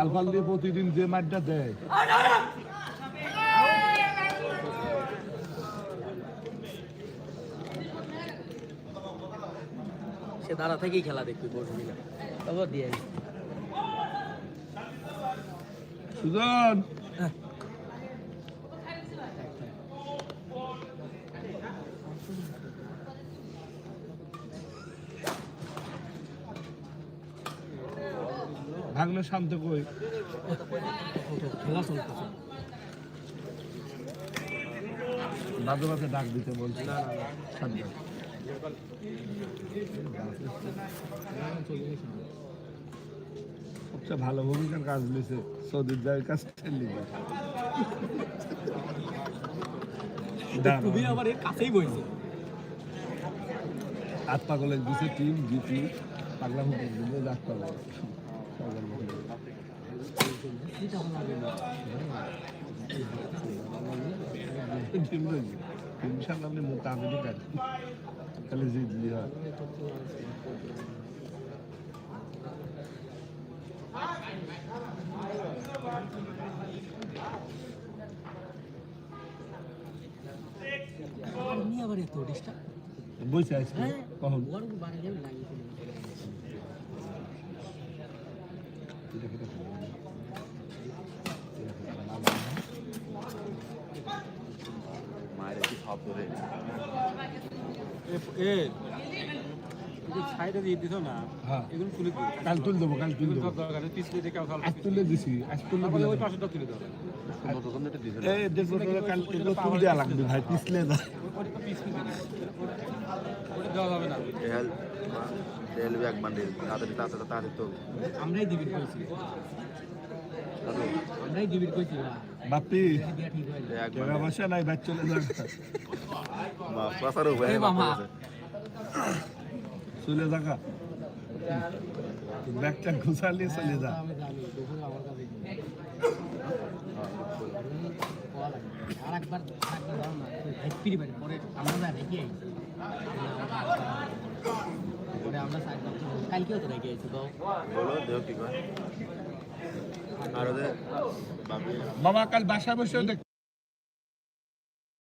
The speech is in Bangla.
আলফাল দিয়ে প্রতিদিন যে মাঠটা দেয়। সে দাঁড়া থেকেই খেলা দেখবি বসবি না। দিয়ে সুজন! ভাগ্নে শান্ত কই? খেলা চলতেছে মাঝে মাঝে ডাক দিতে বলছি সবচেয়ে ভালো ভূমিকার কাজ নিয়েছে সৌদির দায়ের কাজ লিখে খুবই আবার এর কাছেই বইছে। হাত পাগলে দিছে টিম জিতি পাগলা মুখে দিলে ডাক সামনে মুখ আমি কাটি খালি জিতলি হয় আবার এত ডিস্টার্ব বসে আসছি কখন বাড়ি যাবে ফেলবে। এ সাইডে দিয়ে দিত না? হ্যাঁ। এগুলো তুলে দিই কাল তুলে দেবো কাল তুলে এগুলো দেবো। সব দরকার নেই পিছলে থেকে খাল আজ তুলে দিছি আজ তুলে তারপরে ওই দিলাম। পাশেটা তুলে দেবে এই দেখব কাল এগুলো তুলে দেওয়া লাগবে ভাই পিছলে না। ওটা তো পিছলে দিবি ওটা দেওয়া যাবে না। তেল ব্যাগ বান্ডিল তাড়াতাড়ি তাড়াতাড়ি তাড়াতাড়ি তো আমরাই ডিবিট করেছি। আমরাই ডিবিট করেছি বাপি টাকা পয়সা নাই ভাই চলে মামা। চলে যাকা ব্যাগটা ঘুষালে চলে যা আমি জানি দুপুরে আমার কাছে গিয়ে। কোয়া লাগে। আর একবার আর একবার দাও না হেডপিরি বাড়ি পরে আমরা রেখে আইছি পরে আমরা সাইড কালকেও তো রেখে আইছি তো বলো দেহ কি কয় বাবা কাল বাসায় বসে দেখ।